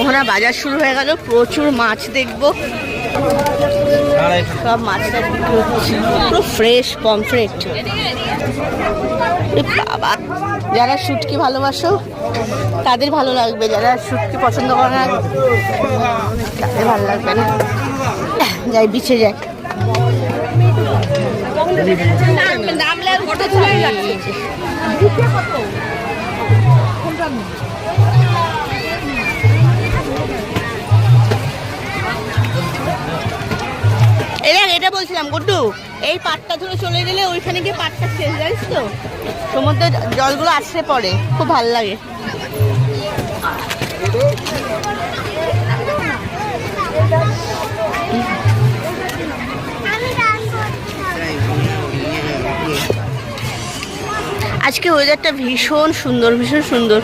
ওখানে বাজার শুরু হয়ে গেল। প্রচুর মাছ দেখব। সব মাছটা পুরো ফ্রেশ পমফ্রেট বাবা, যারা শুটকি ভালোবাসো, তাদের ভালো লাগবে। যারা শুটকি পছন্দ করে না, তাদের ভালো লাগবে না। যাই, বিছে নামলে যাচ্ছে এটা বলছিলাম, গুড্ডু। এই পাটটা ধরে চলে গেলে ওইখানে গিয়ে পাটটা শেষ, জানিস তো? সমুদ্রে জলগুলো আছড়ে পড়ে, খুব ভালো লাগে। আজকে ওয়েদারটা ভীষণ সুন্দর ভীষণ সুন্দর।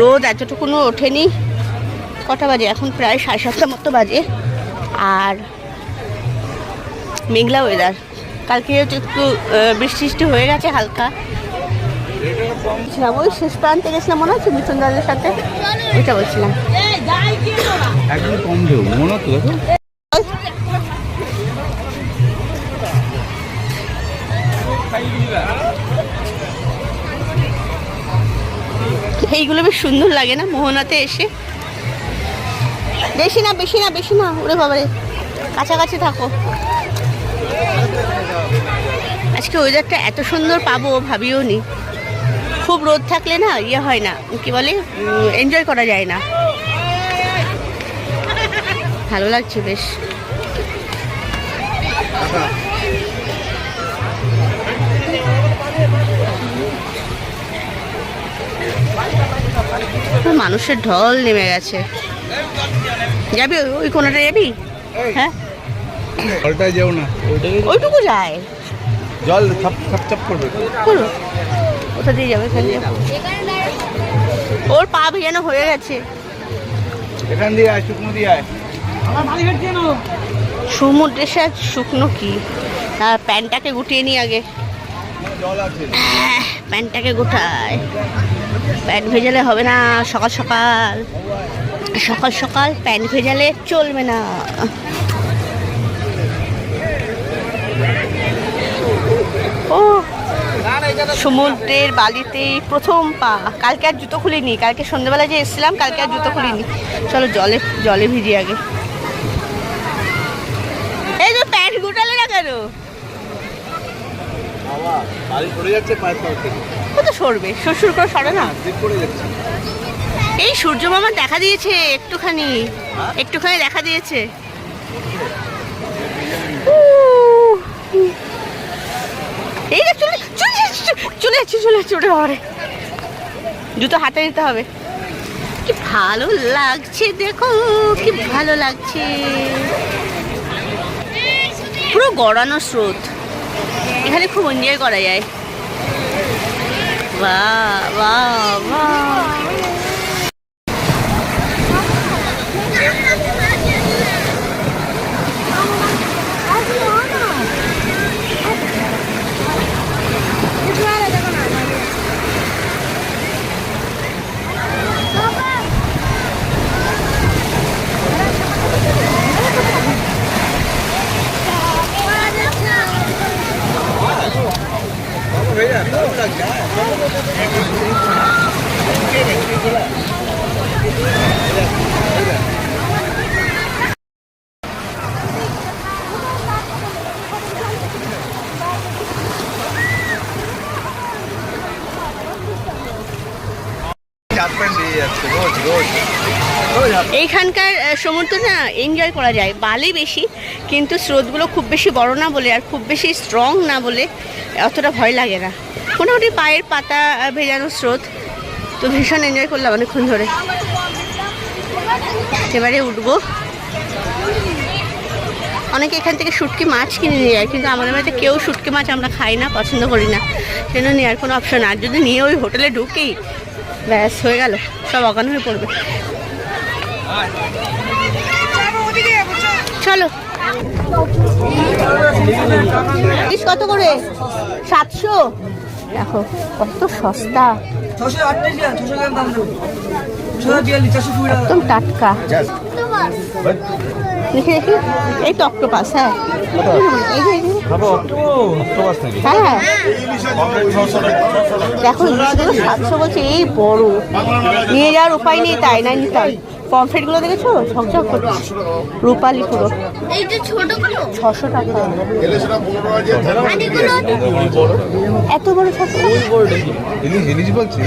রোদ এতটুকুনো ওঠেনি। কটা বাজে? এখন প্রায় সাড়ে সাতটা মতো বাজে। আর মেঘলা ওয়েদার কালকে একটু বৃষ্টি বৃষ্টি হয়ে গেছে হালকা। ওই শেষ প্রান্তে গেছিলাম মনে হচ্ছে মিথুন দাদের সাথে। ওইটা বলছিলাম। একদম কম ঢেউ মনে হতো দেখো। এইগুলো বেশ সুন্দর লাগে না মোহনাতে এসে? বেশি না বেশি না বেশি না ওরে বাবারে। কাছাকাছি থাকো। আজকে ওয়েদারটা এত সুন্দর পাবো ভাবিও নি। খুব রোদ থাকলে না ইয়ে হয় না কি বলে এনজয় করা যায় না। ভালো লাগছে বেশ। মানুষের ঢল নেমে গেছে। যাবি ওই- ওই কোনাটা যাবি? হ্যাঁ? জলটায় যেও না। ওইটুকু যায়। জল ছাপ ছাপ ছাপ করবে। করো কোথা দিয়ে যাবে এখান দিয়ে ওর পা ভেজানো হয়ে গেছে। এখান দিয়ে আয় শুকনো দিয়ে আয়। সমুদ্রের সাথে শুকনো কি? আর প্যান্টটাকে গুটিয়ে নি আগে। জল প্যান্টটাকে গোটায়। প্যান্ট ভেজালে হবে না সকাল সকাল। সকাল সকাল প্যান্ট ভেজালে চলবে না। ও সমুদ্রের বালিতেই প্রথম পা। কালকে আর জুতো খুলিনি কালকে সন্ধ্যেবেলা যে এসেছিলাম কালকে আর জুতো খুলিনি। চলো জলে জলে ভিজি আগে। এই তো প্যান্ট গুটালে না কেন? সরবে শ্বশুর করে সরে না? যাচ্ছে। এই সূর্য মামা দেখা দিয়েছে একটুখানি একটুখানি দেখা দিয়েছে। এই যে চলে চলে যাচ্ছে, চলে যাচ্ছে ওটা বাবারে। জুতো হাতে নিতে হবে। কি ভালো লাগছে দেখো কি ভালো লাগছে। পুরো গড়ানো স্রোত। এখানে খুব এনজয় করা যায়। বা বা বাহ। এইখানকার সমুদ্র না এনজয় করা যায়। বালি বেশি, কিন্তু স্রোতগুলো খুব বেশি বড় না বলে আর খুব বেশি স্ট্রং না বলে অতটা ভয় লাগে না। মোটামুটি পায়ের পাতা ভেজানো স্রোত। তো ভীষণ এনজয় করলাম অনেকক্ষণ ধরে। এবারে উঠবো। অনেকে এখান থেকে শুটকি মাছ কিনে নিয়ে যায়, কিন্তু আমাদের বাড়িতে কেউ শুটকি মাছ আমরা খাই না, পছন্দ করি না। সেজন্য নেওয়ার কোনো অপশন আর যদি নিয়ে ওই হোটেলে ঢুকি, ব্যাস, হয়ে গেল। সব অগান হয়ে পড়বে। চলো। কত করে? সাতশো? দেখো, কত সস্তা। একদম টাটকা। এই তো অক্টোপাস হ্যাঁ। হ্যাঁ। দেখো সাতশো বলছে, এই বড়। নিয়ে যাওয়ার উপায় নেই তাই, না নিতাম পমফ্রেটগুলো দেখেছ? ঝকঝক করছে রূপালি পুরো। এই ছশো টাকা। এত বড়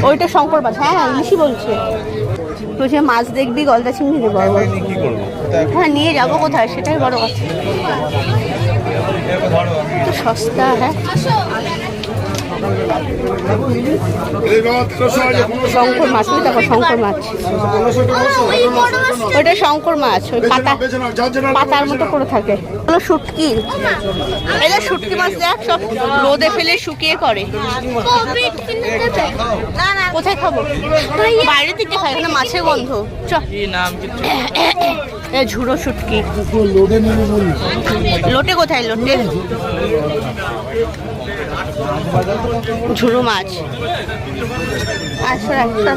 ওইটা শঙ্কর মাছ হ্যাঁ ইলিশই বলছে। বলছে মাছ দেখবি গলদা চিংড়ি দেবো। বড় বড়। কি করব? হ্যাঁ নিয়ে যাব কোথায়? সেটাই বড় কথা। তো সস্তা হ্যাঁ। শঙ্কর মাছ ওই দেখো শঙ্কর মাছ। ওইটা শঙ্কর মাছ ওই পাতা পাতার মতো করে থাকে। হলো শুটকি? এটা শুটকি মাছ দেখ সব রোদে ফেলে শুকিয়ে করে না না কোথায় খাব? বাইরে থেকে খাই এখানে মাছের গন্ধ। চ। এ ঝুড়ো শুটকি। লোটে কোথায়? লোটে? ঝুড়ো মাছ। আচ্ছা আচ্ছা।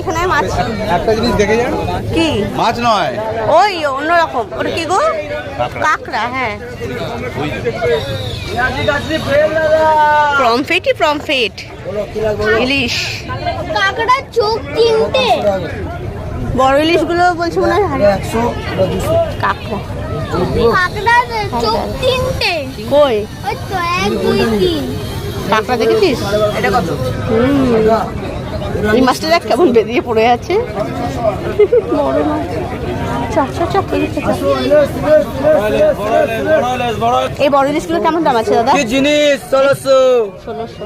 এখানে মাছ। একটা জিনিস দেখে যান। কি? মাছ নয়। ওই অন্যরকম। ওটা কি গো? কাঁকড়া। হ্যাঁ। প্রমফেটই প্রমফেট ইলিশ। কাকড়ার চোখ তিনটে। বড় ইলিশগুলো বলছে মনে হয় কাঁকড়া কই? কাঁকড়া দেখেছিস? এটা এই মাছটা দেখ কেমন বেরিয়ে পড়ে আছে। বড় মাছ। এই বড় ইলিশগুলো কেমন দাম আছে দাদা? কি জিনিস ষোলোশো। ষোলোশো।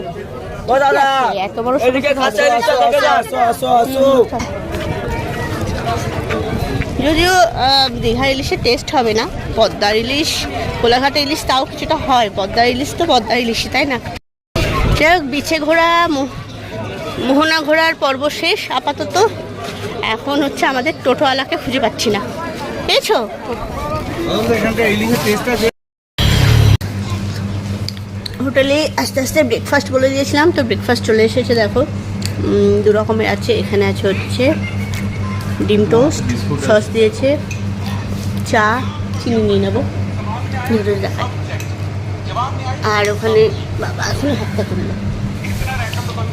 এত বড় যদিও দীঘার ইলিশের টেস্ট হবে না। পদ্মার ইলিশ কোলাঘাটে ইলিশ তাও কিছুটা হয়। পদ্মার ইলিশ তো পদ্মার ইলিশই তাই না? যাই হোক বিছে ঘোরা মোহনা ঘোরার পর্ব শেষ। আপাতত এখন হচ্ছে আমাদের টোটোওয়ালাকে খুঁজে পাচ্ছি না। পেয়েছ? হোটেলে আস্তে আস্তে ব্রেকফাস্ট বলে দিয়েছিলাম তো ব্রেকফাস্ট চলে এসেছে দেখো। দু রকমের আছে এখানে আছে হচ্ছে ডিম টোস্ট, সস দিয়েছে, চা, চিনি নিয়ে নেব দেখায় আর ওখানে বাবা হাতটা তুললো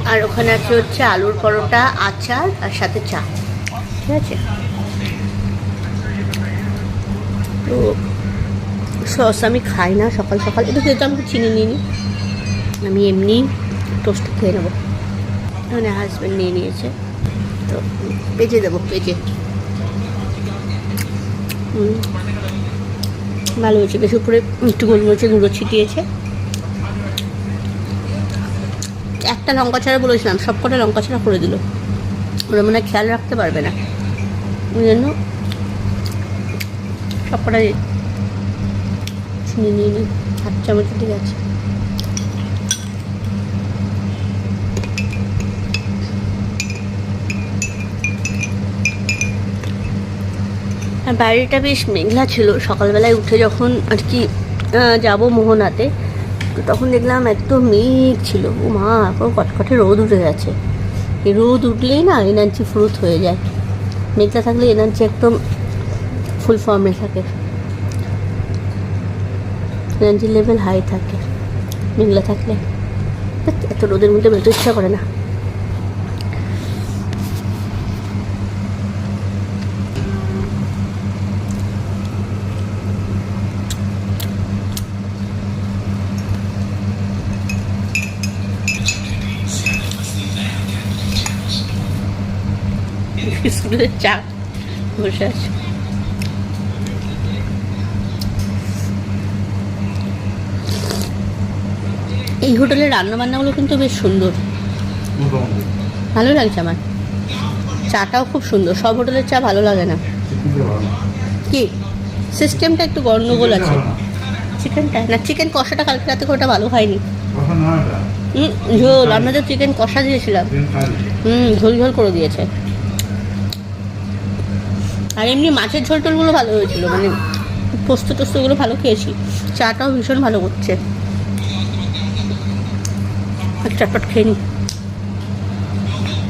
আর ওখানে আছে হচ্ছে আলুর পরোটা, আচার আর সাথে চা। ঠিক আছে? তো সস আমি খাই না, সকাল সকাল। এটা যেহেতু আমি চিনি নিই নি আমি এমনি টোস্ট খেয়ে নেব। মানে হাজব্যান্ড নিয়ে নিয়েছে। তো পেজে দেবো হুম, ভালো হয়েছে বেশ উপরে একটু গোলমরিচের গুঁড়ো ছিটিয়েছে। একটা লঙ্কা ছাড়া বলেছিলাম সব কটা লঙ্কা ছাড়া করে দিল। ওরা মনে খেয়াল রাখতে পারবে না। ওই জন্য সব কটা চিনি নিয়ে নিই। হাত চামচ ঠিক আছে বাইরেটা বেশ মেঘলা ছিল। সকালবেলায় উঠে যখন আর কি যাব মোহনাতে, তো তখন দেখলাম এত মেঘ ছিল। ও মা, এখন কটকটে রোদ উঠে গেছে। এই রোদ উঠলেই না এনার্জি ফ্রুত হয়ে যায়। মেঘলা থাকলে এনার্জি একদম ফুল ফর্মে থাকে। এনার্জি লেভেল হাই থাকে। মেঘলা থাকলে। এত রোদের মধ্যে বেরোতে ইচ্ছা করে না। বিস্কুটের চা বসে আছে। এই হোটেলের রান্নাবান্নাগুলো কিন্তু বেশ সুন্দর। ভালো লাগছে আমার। চাটাও খুব সুন্দর। সব হোটেলের চা ভালো লাগে না। কি? সিস্টেমটা একটু গন্ডগোল আছে। চিকেনটা? না চিকেন কষাটা কালকে রাতে ওটা ভালো হয়নি। হুম ঝোল। আমরা তো চিকেন কষা দিয়েছিলাম। হুম ঝোল ঝোল করে দিয়েছে। আর এমনি মাছের ঝোল টোলগুলো ভালো হয়েছিল মানে পোস্ত টোস্তগুলো ভালো খেয়েছি। চাটাও ভীষণ ভালো করছে চটপট খেয়ে নিই